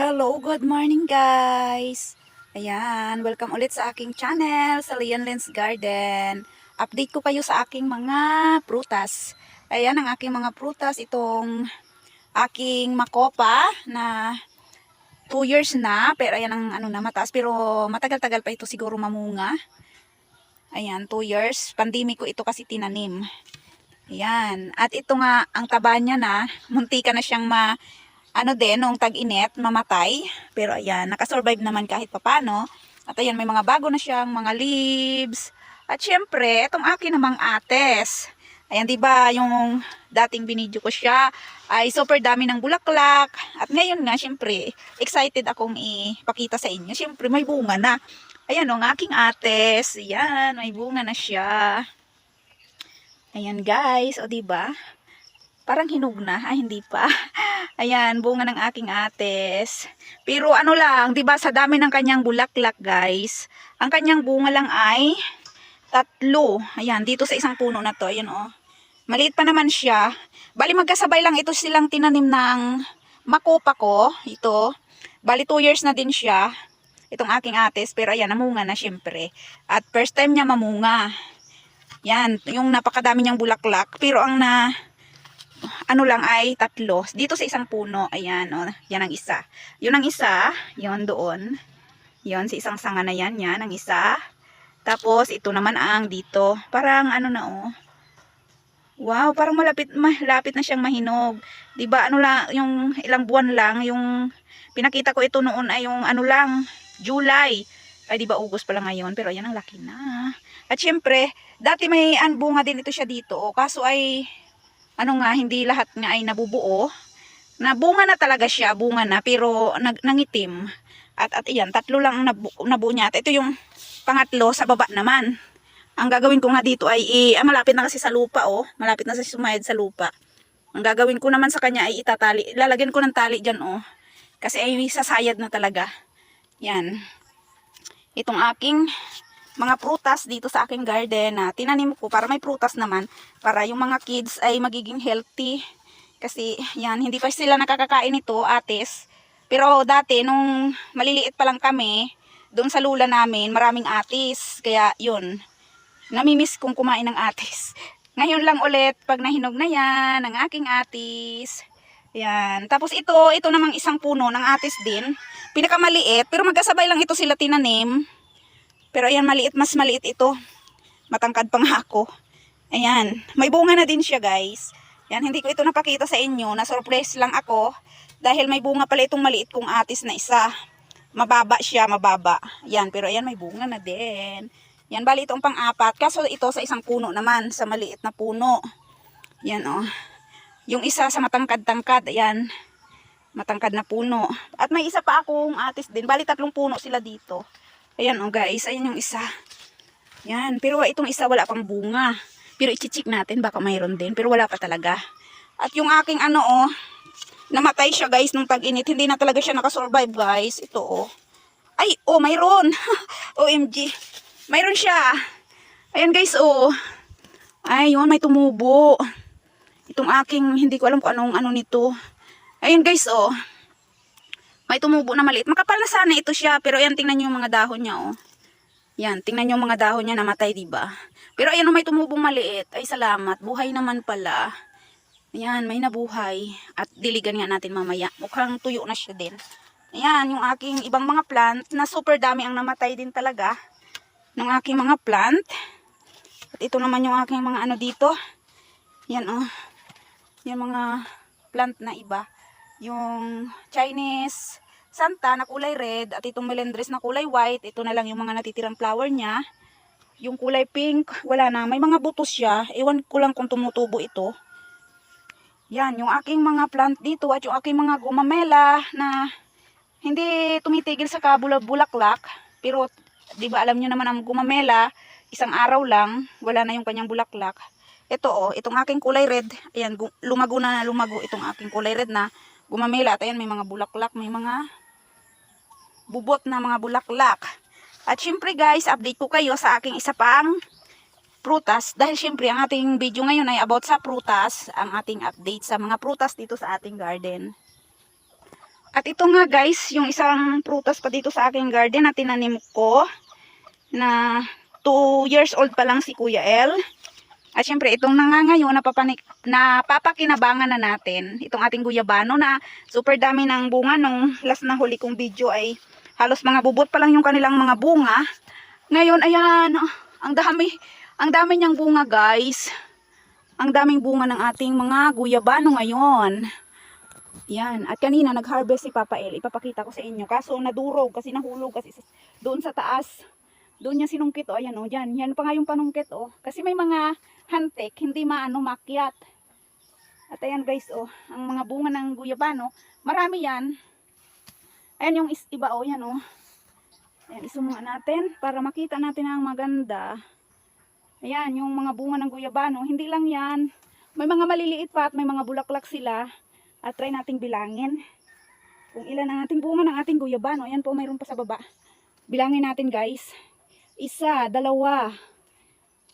Hello, good morning guys! Ayan, welcome ulit sa aking channel, sa Leon Lens Garden. Update ko kayo sa aking mga prutas. Ayan ang aking mga prutas, itong aking makopa na 2 years na, pero ayan ang ano na mataas, pero matagal-tagal pa ito siguro mamunga. Ayan, 2 years. Pandemic ko ito kasi tinanim. Ayan. At ito nga, ang taba niya na, muntika na siyang ma, ano din, nung tag-init, mamatay. Pero ayan, nakasurvive naman kahit papano. At ayan, may mga bago na siyang mga leaves. At syempre, itong akin namang ates. Ayan, di ba yung dating binidyo ko siya ay super dami ng bulaklak. At ngayon nga, syempre, excited akong ipakita sa inyo. Syempre, may bunga na. Ayan, ang aking ates. Ayan, may bunga na siya. Ayan guys, o di ba? Parang hinog na, ay hindi pa. Ayan, bunga ng aking ates. Pero ano lang, 'di ba sa dami ng kanyang bulaklak, guys. Ang kanyang bunga lang ay tatlo. Ayan, dito sa isang puno na 'to, ayan oh. Maliit pa naman siya. Bali magkasabay lang ito silang tinanim ng makopa ko, ito. Bali 2 years na din siya. Itong aking ates, pero ayan, namunga na syempre. At first time niya mamunga. Yan, yung napakadami niyang bulaklak. Pero ang na, ano lang ay tatlo. Dito sa isang puno, ayan, oh, yan ang isa. Yun ang isa, yon doon. Yon, sa isang sanga na yan, yan ang isa. Tapos, ito naman ang dito. Parang ano na, oh. Wow, parang malapit, malapit na siyang mahinog. 'Di ba ano lang, yung ilang buwan lang, yung pinakita ko ito noon ay yung ano lang, July. Ay, di ba August pa lang ngayon, pero ayan ang laki na. At syempre, dati may anbunga din ito siya dito. O, kaso ay, ano nga, hindi lahat nga ay nabubuo. Nabunga na talaga siya, bunga na, pero nag, nangitim. At, at iyan, tatlo lang ang nabu, nabuo niya. At ito yung pangatlo sa baba naman. Ang gagawin ko nga dito ay, i, ah, malapit na kasi sa lupa, oh. Malapit na sa sumayad sa lupa. Ang gagawin ko naman sa kanya ay itatali. Lalagyan ko ng tali dyan, oh. Kasi ay sasayad na talaga. Yan. Itong aking mga prutas dito sa aking garden na tinanim ko para may prutas naman para yung mga kids ay magiging healthy. Kasi yan hindi pa sila nakakakain ito atis. Pero dati nung maliliit pa lang kami doon sa lula namin maraming atis. Kaya yun namimiss kong kumain ng atis. Ngayon lang ulit pag nahinog na yan ang aking atis. Yan. Tapos ito ito namang isang puno ng atis din. Pinakamaliit pero magkasabay lang ito sila tinanim pero ayan, maliit, mas maliit ito. Matangkad pa nga ako. Ayan, may bunga na din siya guys. Yan, hindi ko ito napakita sa inyo. Na-surprise lang ako. Dahil may bunga pala itong maliit kong atis na isa. Mababa siya, mababa. Yan, pero ayan, may bunga na din. Yan, bali itong pang-apat. Kaso ito sa isang puno naman, sa maliit na puno. Yan, oh. Yung isa sa matangkad-tangkad, ayan. Matangkad na puno. At may isa pa akong atis din. Bali tatlong puno sila dito. Ayan oh guys, ayan yung isa. Yan, pero itong isa wala pang bunga. Pero i-check natin, baka mayroon din. Pero wala pa talaga. At yung aking ano oh, namatay siya guys nung tag-init. Hindi na talaga siya nakasurvive guys. Ito oh. Ay, oh mayroon. OMG. Mayroon siya. Ayan guys oh. Ay, yun, may tumubo. Itong aking, hindi ko alam kung anong ano nito. Ayun guys oh. May tumubo na maliit. Makapal na sana ito siya. Pero ayan, tingnan nyo yung mga dahon niya, oh. Yan, tingnan nyo yung mga dahon niya namatay, di ba? Pero ayan, oh, may tumubong maliit. Ay, salamat. Buhay naman pala. Ayan, may nabuhay. At diligan nga natin mamaya. Mukhang tuyo na siya din. Ayan, yung aking ibang mga plant na super dami ang namatay din talaga ng aking mga plant. At ito naman yung aking mga ano dito. Yan, oh. Yung mga plant na iba yung Chinese Santa na kulay red at itong melendres na kulay white. Ito na lang yung mga natitirang flower niya. Yung kulay pink, wala na. May mga butos siya. Ewan ko lang kung tumutubo ito. Yan, yung aking mga plant dito at yung aking mga gumamela na hindi tumitigil sa kabulak-bulaklak. Pero, di ba alam nyo naman ang gumamela, isang araw lang, wala na yung kanyang bulaklak. Ito oh, itong aking kulay red, ayan, lumago na lumago itong aking kulay red na gumamela. At ayan, may mga bulaklak, may mga bubot na mga bulaklak. At syempre guys, update ko kayo sa aking isa pang prutas. Dahil syempre, ang ating video ngayon ay about sa prutas. Ang ating update sa mga prutas dito sa ating garden. At ito nga guys, yung isang prutas pa dito sa aking garden na tinanim ko na 2 years old pa lang si Kuya El. At syempre itong nangangayon napapanik, napapakinabangan na natin. Itong ating guyabano na super dami ng bunga nung last na huli kong video ay halos mga bubot pa lang yung kanilang mga bunga. Ngayon ayan, ah, ang dami, ang dami niyang bunga guys. Ang daming bunga ng ating mga guyabano ngayon. Yan. At kanina nag-harvest si Papa El. Ipapakita ko sa inyo. Kaso nadurog kasi nahulog kasi doon sa taas. Doon niya sinungkit. O, ayan o. Yan. Yan pa nga yung panungkit o. Kasi may mga hantik. Hindi maano makyat. At ayan guys o. Ang mga bunga ng guyabano. Marami yan. Ayan yung is iba o. Yan o. Ayan. Isumunga natin. Para makita natin ang maganda. Ayan. Yung mga bunga ng guyabano. Hindi lang yan. May mga maliliit pa at may mga bulaklak sila. At try nating bilangin. Kung ilan ang ating bunga ng ating guyabano. Ayan po, mayroon pa sa baba. Bilangin natin guys. Isa, dalawa,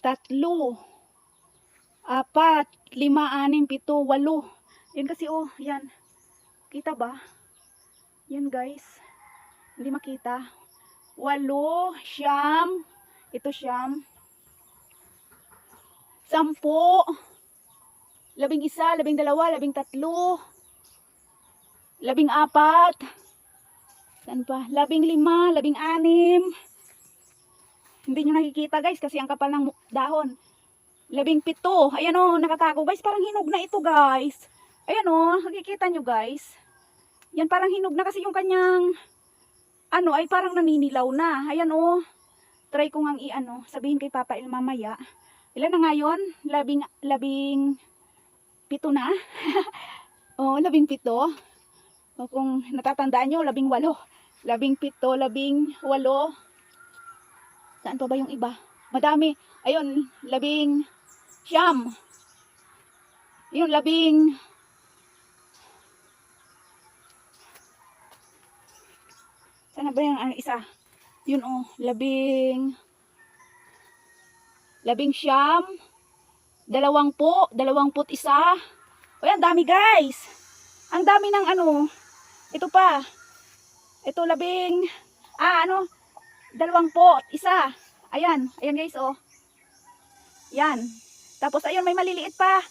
tatlo, apat, lima, anim, pito, walo. Yan kasi oh, yan. Kita ba? Yan guys. Hindi makita. Walo, siyam. Ito siyam. Sampo. Labing isa, labing dalawa, labing tatlo. Labing apat. Saan pa? Labing lima, labing anim. Hindi nyo nakikita guys kasi ang kapal ng dahon. Labing pito. Ayan o, nakatago guys. Parang hinog na ito guys. Ayan o, nakikita nyo guys. Yan parang hinog na kasi yung kanyang ano ay parang naninilaw na. Ayan o. Try ko ngang i-ano, sabihin kay Papa Il mamaya. Ilan na ngayon? Labing, labing pito na. oh, labing pito. O kung natatandaan nyo, labing walo. Labing pito, labing walo. Saan pa ba yung iba? Madami. Ayun, labing siyam. Yun, labing Sana ba yung ano, isa? Yun oh, labing labing siyam, dalawang po, dalawang put isa. O yan, dami guys. Ang dami ng ano, ito pa. Ito labing, ah ano, dalawang pot, isa. Ayan, ayan guys oh. Yan. Tapos ayun, may maliliit pa.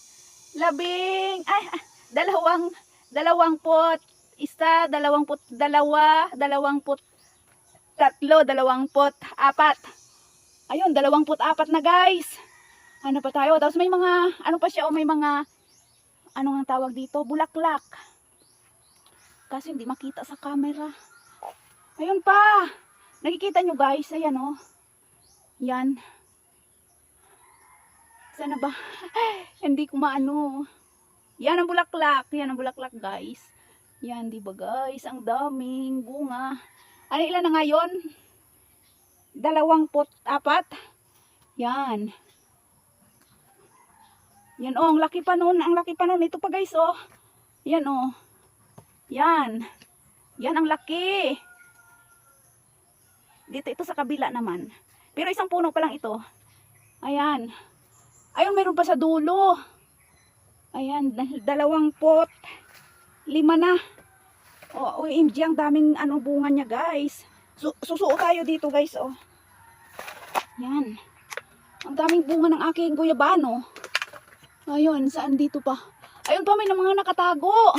Labing, ay, ah, dalawang, dalawang pot, isa, dalawang pot, dalawa, dalawang pot, tatlo, dalawang pot, apat. Ayun, dalawang pot, apat na guys. Ano pa tayo? Tapos may mga, ano pa siya, oh, may mga, ano nga tawag dito? Bulaklak. Kasi hindi makita sa camera. Ayun pa. Nakikita nyo guys, ayan oh. Yan. Sana ba? hindi ko maano. Yan ang bulaklak. Yan ang bulaklak guys. Yan, di ba guys? Ang daming bunga. Ano ilan na ngayon? Dalawang pot, apat. Yan. Yan oh, ang laki pa nun. Ang laki pa nun. Ito pa guys oh. Yan oh. Yan. Yan ang laki. Dito ito sa kabila naman. Pero isang puno pa lang ito. Ayan. Ayun, mayroon pa sa dulo. Ayan, dal- dalawang pot. Lima na. Oh, OMG, ang daming ano bunga niya, guys. Su susuo tayo dito, guys, oh. Yan. Ang daming bunga ng aking guyabano. Ayun, saan dito pa? Ayun pa, may mga nakatago.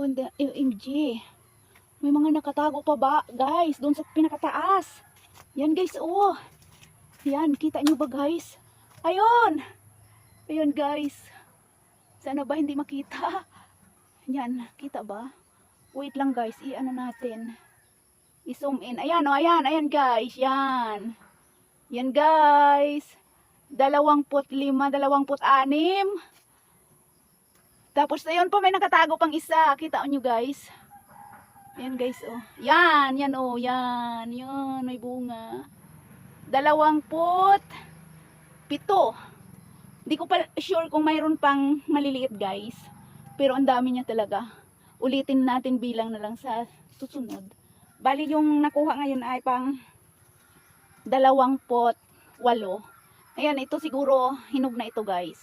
Wanda, OMG. May mga nakatago pa ba, guys? Doon sa pinakataas. Yan, guys, oh. Yan, kita nyo ba, guys? Ayun. Ayun, guys. Sana ba hindi makita? Yan, kita ba? Wait lang, guys. I-ano natin. I-zoom in. Ayan, oh, ayan, ayan, guys. Yan. Yan, guys. Dalawamput lima, dalawamput anim. Tapos, ayun pa, may nakatago pang isa. Kita nyo, guys. Yan, guys, oh. Yan, yan, oh, yan. Yan, may bunga. Dalawamput pito. Di ko pa sure kung mayroon pang maliliit, guys. Pero ang dami niya talaga. Ulitin natin bilang na lang sa susunod. Bali, yung nakuha ngayon ay pang dalawang pot, walo. Ayan, ito siguro hinog na ito, guys.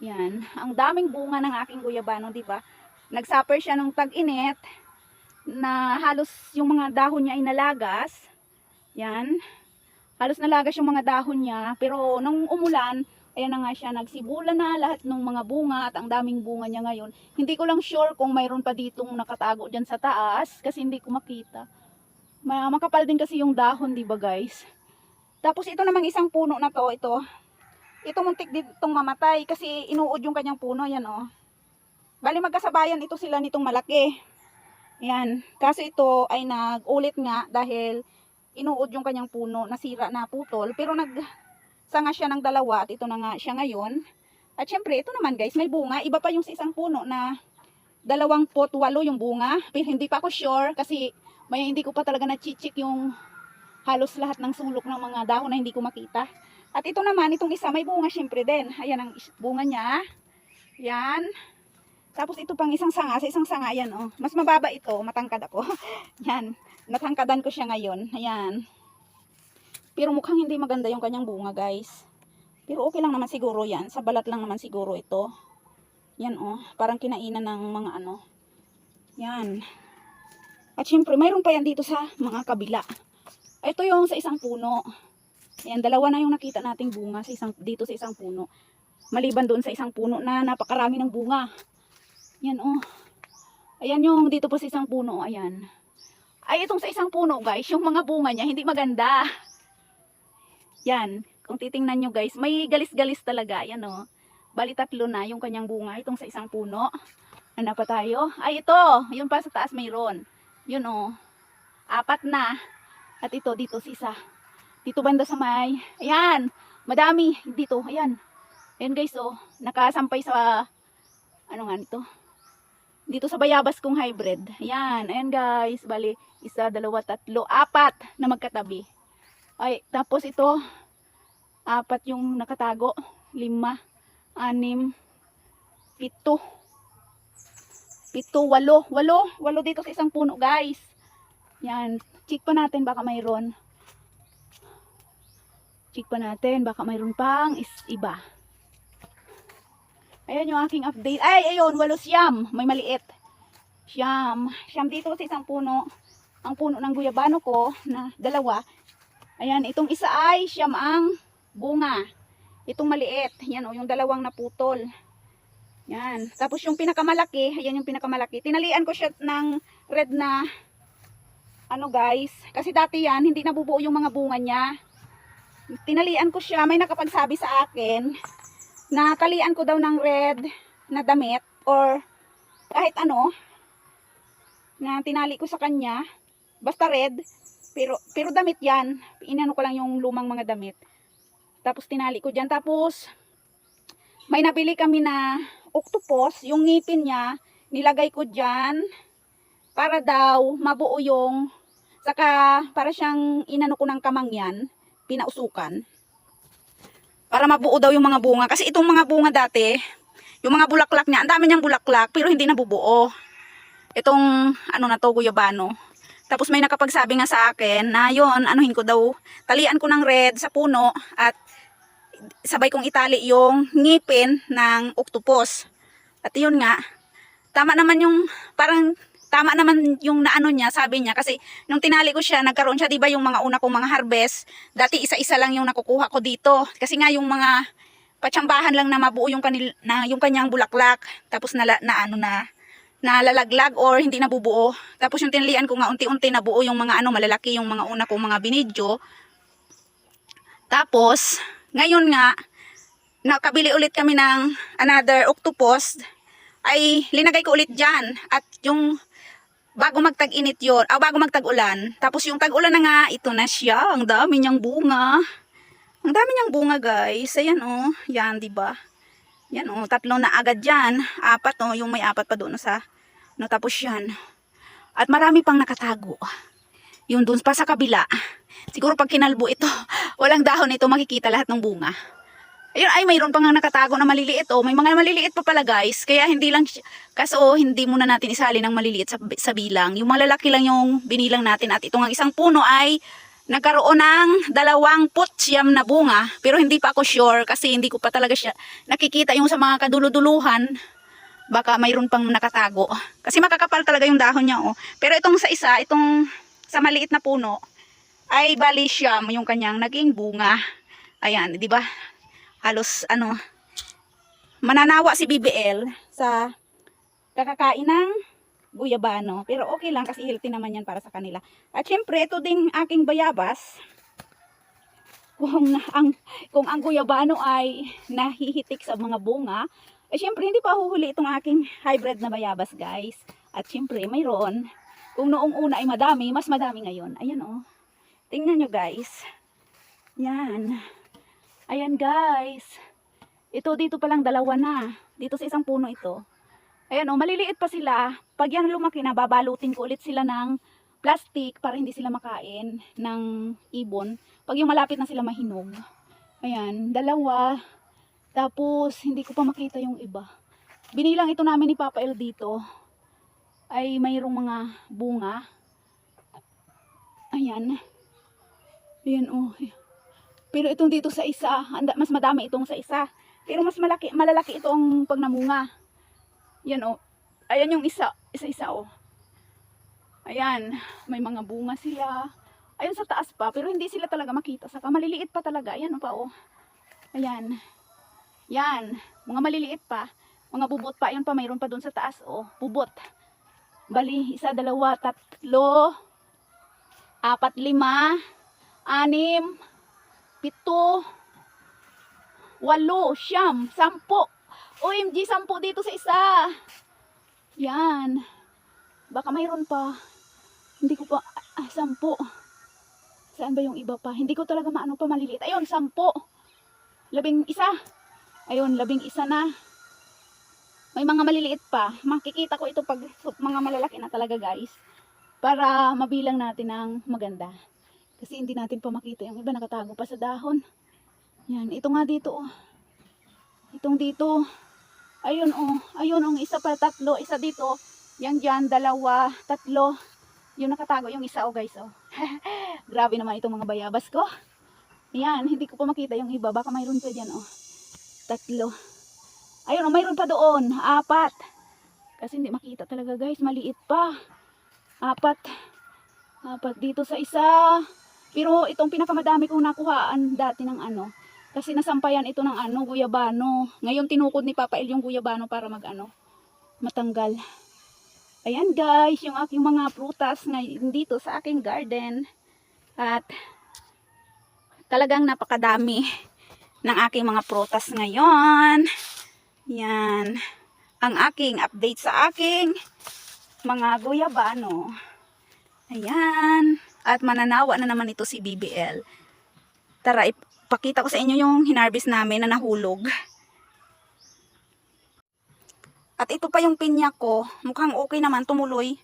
Yan. Ang daming bunga ng aking guyabano, di ba? Nagsuffer siya nung tag-init. na halos yung mga dahon niya ay nalagas. Yan. Halos nalagas yung mga dahon niya. Pero nung umulan, ayan na nga siya, nagsibula na lahat ng mga bunga at ang daming bunga niya ngayon. Hindi ko lang sure kung mayroon pa ditong nakatago dyan sa taas kasi hindi ko makita. Ma makapal din kasi yung dahon, di ba guys? Tapos ito namang isang puno na to, ito. Ito muntik ditong mamatay kasi inuod yung kanyang puno, yan oh. Bali magkasabayan ito sila nitong malaki. Yan. Kaso ito ay nag-ulit nga dahil inuod yung kanyang puno, nasira na putol. Pero nag sanga siya ng dalawa at ito na nga siya ngayon. At syempre, ito naman guys, may bunga. Iba pa yung sa isang puno na dalawang pot walo yung bunga. Pero hindi pa ako sure kasi may hindi ko pa talaga na-chichik yung halos lahat ng sulok ng mga dahon na hindi ko makita. At ito naman, itong isa may bunga syempre din. Ayan ang bunga niya. Yan. Tapos ito pang isang sanga, sa isang sanga, yan oh. Mas mababa ito, matangkad ako. yan, natangkadan ko siya ngayon. Ayan. Pero mukhang hindi maganda yung kanyang bunga, guys. Pero okay lang naman siguro yan. Sa balat lang naman siguro ito. Yan oh, parang kinainan ng mga ano. Yan. At syempre, mayroon pa yan dito sa mga kabila. Ito yung sa isang puno. Ayan, dalawa na yung nakita nating bunga sa isang, dito sa isang puno. Maliban doon sa isang puno na napakarami ng bunga. Yan oh. Ayan yung dito po sa isang puno. Ayan. Ay, itong sa isang puno guys, yung mga bunga niya hindi maganda. Yan. Kung titingnan nyo guys, may galis-galis talaga. Yan oh. Bali tatlo na yung kanyang bunga. Itong sa isang puno. Ano pa tayo? Ay, ito. Yun pa sa taas mayroon. Yun oh. Apat na. At ito, dito sa isa. Dito banda sa may. Ayan. Madami. Dito. Ayan. Ayan guys oh. Nakasampay sa ano nga nito? Dito sa bayabas kong hybrid. Ayan, ayan guys. Bali, isa, dalawa, tatlo, apat na magkatabi. Ay, tapos ito, apat yung nakatago. Lima, anim, pito. Pito, walo. Walo, walo dito sa isang puno guys. Yan, check pa natin baka mayroon. Check pa natin baka mayroon pang is iba. Ayan yung aking update. Ay, ayun, walo siyam. May maliit. Siyam. Siyam dito sa isang puno. Ang puno ng guyabano ko na dalawa. Ayan, itong isa ay siyam ang bunga. Itong maliit. Yan o, yung dalawang naputol. Yan. Tapos yung pinakamalaki, ayan yung pinakamalaki. Tinalian ko siya ng red na ano guys. Kasi dati yan, hindi nabubuo yung mga bunga niya. Tinalian ko siya. May nakapagsabi sa akin natalian ko daw ng red na damit or kahit ano na tinali ko sa kanya. Basta red pero pero damit yan. Inano ko lang yung lumang mga damit. Tapos tinali ko dyan. Tapos may nabili kami na octopus. Yung ngipin niya nilagay ko dyan para daw mabuo yung saka para siyang inano ko ng kamangyan pinausukan para mabuo daw yung mga bunga. Kasi itong mga bunga dati, yung mga bulaklak niya, ang dami niyang bulaklak, pero hindi nabubuo. Itong, ano na to, guyabano. Tapos may nakapagsabi nga sa akin na yon anuhin ko daw, talian ko ng red sa puno at sabay kong itali yung ngipin ng octopus. At yun nga, tama naman yung, parang tama naman yung naano niya, sabi niya. Kasi nung tinali ko siya, nagkaroon siya, di ba yung mga una kong mga harvest, dati isa-isa lang yung nakukuha ko dito. Kasi nga yung mga patsambahan lang na mabuo yung, kanil, na, yung kanyang bulaklak. Tapos na, na ano na, nalalaglag or hindi nabubuo. Tapos yung tinalian ko nga unti-unti nabuo yung mga ano malalaki yung mga una kong mga binidyo. Tapos ngayon nga nakabili ulit kami ng another octopus ay linagay ko ulit diyan at yung bago magtag-init yon, ah, bago magtag-ulan. Tapos yung tag-ulan na nga, ito na siya. Ang dami niyang bunga. Ang dami niyang bunga, guys. Ayan, oh. Yan, di ba? Yan, oh. Tatlo na agad yan. Apat, oh. Yung may apat pa doon sa, no, tapos yan. At marami pang nakatago. Yung doon pa sa kabila. Siguro pag kinalbo ito, walang dahon ito, makikita lahat ng bunga. Ayun, ay mayroon pa nga nakatago na maliliit oh. May mga maliliit pa pala guys. Kaya hindi lang, kaso hindi muna natin isali ng maliliit sa, sa bilang. Yung malalaki lang yung binilang natin. At ito nga isang puno ay nagkaroon ng dalawang putsyam na bunga. Pero hindi pa ako sure kasi hindi ko pa talaga siya nakikita yung sa mga kaduluduluhan. Baka mayroon pang nakatago. Kasi makakapal talaga yung dahon niya, oh. Pero itong sa isa, itong sa maliit na puno, ay bali siya yung kanyang naging bunga. Ayan, di ba? Halos, ano, mananawa si BBL sa kakakain ng guyabano. Pero okay lang kasi healthy naman yan para sa kanila. At syempre, ito ding aking bayabas. Kung ang kung ang guyabano ay nahihitik sa mga bunga, eh syempre hindi pa huhuli itong aking hybrid na bayabas, guys. At syempre, mayroon. Kung noong una ay madami, mas madami ngayon. Ayan oh. Tingnan nyo, guys. Yan. Ayan, guys. Ito dito pa lang dalawa na. Dito sa isang puno ito. Ayan oh, maliliit pa sila. Pag yan lumaki na, babalutin ko ulit sila ng plastic para hindi sila makain ng ibon. Pag yung malapit na sila mahinog. Ayan, dalawa. Tapos, hindi ko pa makita yung iba. Binilang ito namin ni Papa El dito. Ay mayroong mga bunga. Ayan. Ayan oh. Pero itong dito sa isa, mas madami itong sa isa. Pero mas malaki, malalaki itong pag namunga. Yan oh. Ayan yung isa, isa-isa oh. Ayan, may mga bunga sila. Ayun sa taas pa, pero hindi sila talaga makita. Saka maliliit pa talaga. Ayan oh pa oh. Ayan. Yan, mga maliliit pa. Mga bubot pa. Ayun pa, mayroon pa doon sa taas oh. Bubot. Bali, isa, dalawa, tatlo, apat, lima, anim, pito, walo, siyam, sampo. OMG, sampo dito sa isa. Yan. Baka mayroon pa. Hindi ko pa, ah, sampo. Saan ba yung iba pa? Hindi ko talaga maano pa maliliit. Ayun, sampo. Labing isa. Ayun, labing isa na. May mga maliliit pa. Makikita ko ito pag mga malalaki na talaga guys. Para mabilang natin ng maganda. Kasi hindi natin pa makita yung iba nakatago pa sa dahon. Yan, ito nga dito oh. Itong dito. Ayun oh, ayun ang isa pa tatlo, isa dito. Yan dyan, dalawa, tatlo. Yung nakatago, yung isa oh guys oh. Grabe naman itong mga bayabas ko. Yan, hindi ko pa makita yung iba. Baka mayroon pa dyan oh. Tatlo. Ayun oh, mayroon pa doon. Apat. Kasi hindi makita talaga guys, maliit pa. Apat. Apat dito sa isa. Pero itong pinakamadami kong nakuhaan dati ng ano, kasi nasampayan ito ng ano, guyabano. Ngayon tinukod ni Papa El yung guyabano para mag ano, matanggal. Ayan guys, yung aking mga prutas ngayon dito sa aking garden. At talagang napakadami ng aking mga prutas ngayon. Yan. Ang aking update sa aking mga guyabano. Ayan. At mananawa na naman ito si BBL. Tara, ipakita ko sa inyo yung hinarvest namin na nahulog. At ito pa yung pinya ko. Mukhang okay naman, tumuloy.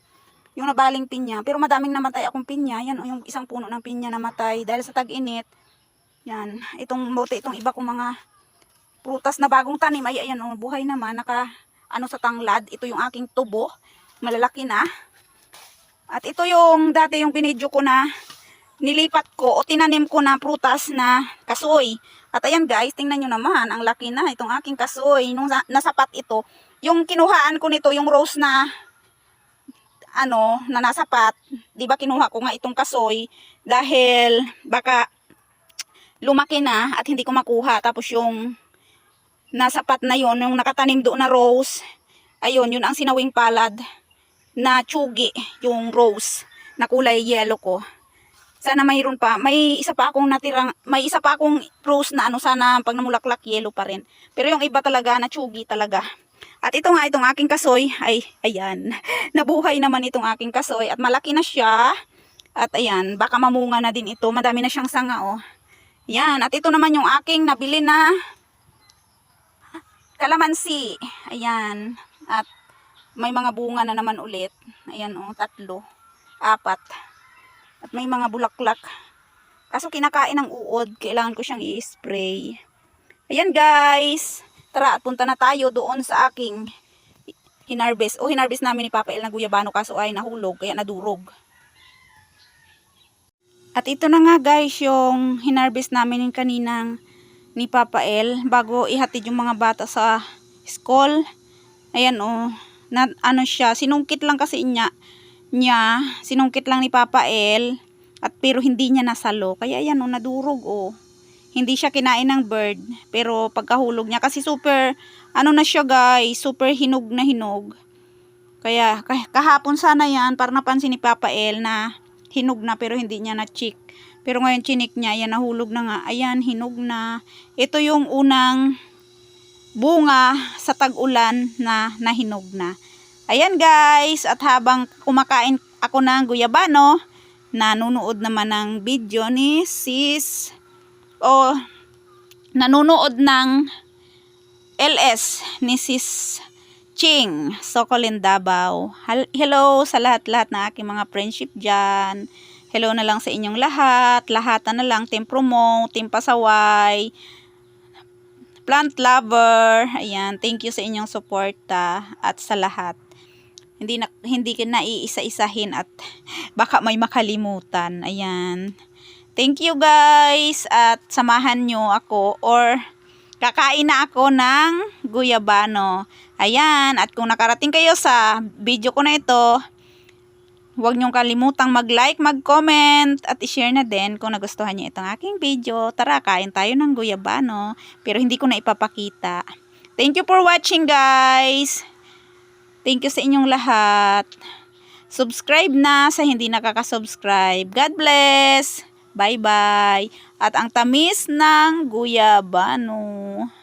Yung nabaling pinya. Pero madaming namatay akong pinya. Yan o, yung isang puno ng pinya namatay. Dahil sa tag-init. Yan. Itong bote, itong iba kong mga prutas na bagong tanim. Ay, ayan o, buhay naman. Naka, ano sa tanglad. Ito yung aking tubo. Malalaki na. At ito yung dati yung binidyo ko na nilipat ko o tinanim ko na prutas na kasoy. At ayan guys, tingnan nyo naman, ang laki na itong aking kasoy. Nung na- nasapat ito, yung kinuhaan ko nito, yung rose na ano, na nasapat, di ba kinuha ko nga itong kasoy dahil baka lumaki na at hindi ko makuha. Tapos yung nasapat na yon yung nakatanim doon na rose, ayun, yun ang sinawing palad na tsugi, yung rose na kulay yellow ko. Sana mayroon pa. May isa pa akong natirang, may isa pa akong rose na ano, sana pag namulaklak yellow pa rin. Pero yung iba talaga na tsugi talaga. At ito nga, itong aking kasoy, ay, ayan, nabuhay naman itong aking kasoy at malaki na siya. At ayan, baka mamunga na din ito. Madami na siyang sanga, oh. Yan, at ito naman yung aking nabili na kalamansi. Ayan, at may mga bunga na naman ulit. Ayan, oh, tatlo, apat. At may mga bulaklak. Kaso kinakain ng uod, kailangan ko siyang i-spray. Ayan guys, tara at punta na tayo doon sa aking hinarvest. O hinarvest namin ni Papa El na guyabano kaso ay nahulog, kaya nadurog. At ito na nga guys yung hinarvest namin yung kaninang ni Papa El bago ihatid yung mga bata sa school. Ayan oh. Na, ano siya, sinungkit lang kasi niya, niya, sinungkit lang ni Papa El, at pero hindi niya nasalo. Kaya ayan oh, nadurog oh. Hindi siya kinain ng bird, pero pagkahulog niya, kasi super, ano na siya guys, super hinog na hinog. Kaya kah- kahapon sana yan, para napansin ni Papa El na hinog na pero hindi niya na-check. Pero ngayon chinik niya, yan nahulog na nga. Ayan, hinog na. Ito yung unang bunga sa tag-ulan na nahinog na. Ayan guys, at habang kumakain ako ng guyabano, nanonood naman ng video ni sis o nanonood ng LS ni sis Ching Sokolin Davao. Hello sa lahat-lahat na aking mga friendship dyan. Hello na lang sa inyong lahat. Lahatan na lang. Team Promote, Team Pasaway, plant lover. Ayan, thank you sa inyong suporta at sa lahat. Hindi na hindi ka naiisa-isahin at baka may makalimutan. Ayan. Thank you guys at samahan nyo ako or kakain na ako ng guyabano. Ayan, at kung nakarating kayo sa video ko na ito, huwag niyong kalimutang mag-like, mag-comment, at i-share na din kung nagustuhan niyo itong aking video. Tara, kain tayo ng guyabano, pero hindi ko na ipapakita. Thank you for watching guys! Thank you sa inyong lahat. Subscribe na sa hindi nakaka-subscribe. God bless! Bye-bye! At ang tamis ng guyabano.